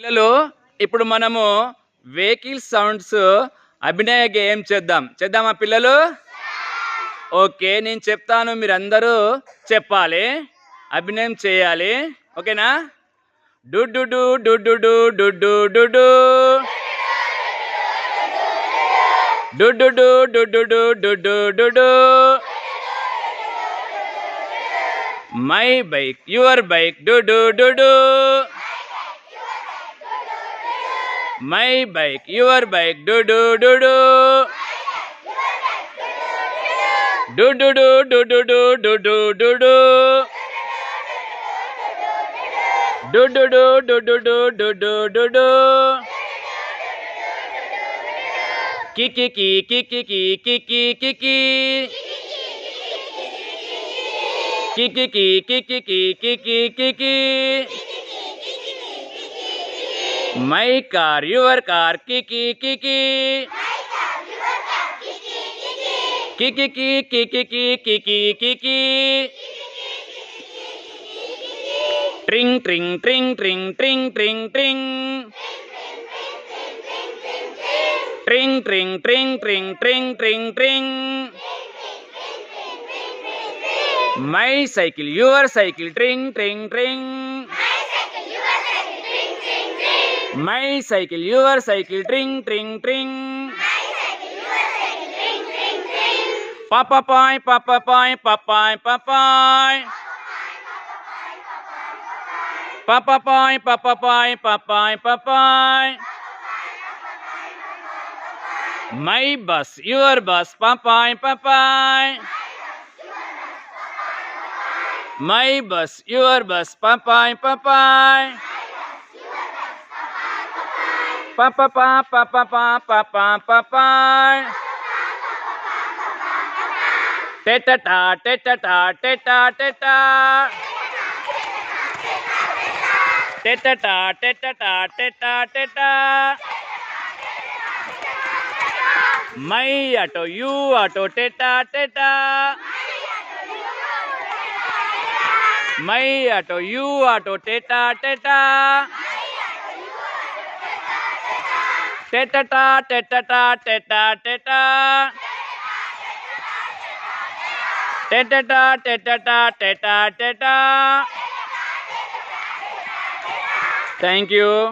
పిల్లలు ఇప్పుడు మనము వెహికల్ సౌండ్స్ అభినయ గేమ్ చేద్దాం చేద్దామా పిల్లలు ఓకే నేను చెప్తాను మీరందరూ చెప్పాలి అభినయం చేయాలి ఓకేనా డుడ్డు డుడ్డు డుడ్డు డుడ్డు డుడ్డు డుడ్డు డుడ్డు డుడ్డు డుడ్డు మై బైక్ యువర్ బైక్ డుడ్డు డుడ్డు My bike, your bike, do do do do. Do do do do do do do do do do. Do do do do do do do do do do. Kiki kiki kiki kiki kiki kiki. Kiki kiki kiki kiki kiki kiki. My car, your car, kiki kiki. Kiki kiki kiki kiki kiki. Tring tring tring tring tring tring tring. Tring tring tring tring tring tring tring. My cycle, your cycle, tring tring tring. My cycle, your cycle, tring, tring, tring. Papa pie, papa pie, papa pie. Papa pie, papa pie, papa papa My bus, your bus, papa papa. My bus, your bus, papa papa. pa pa pa pa pa pa pa pa pa pa te ta ta te ta ta te ta te ta te ta ta te ta ta te ta te ta मैं auto you auto टेटा टेटा मैं auto you auto टेटा टेटा tetata, teta, teta. Tetata, tetata, teta, teta. Thank you.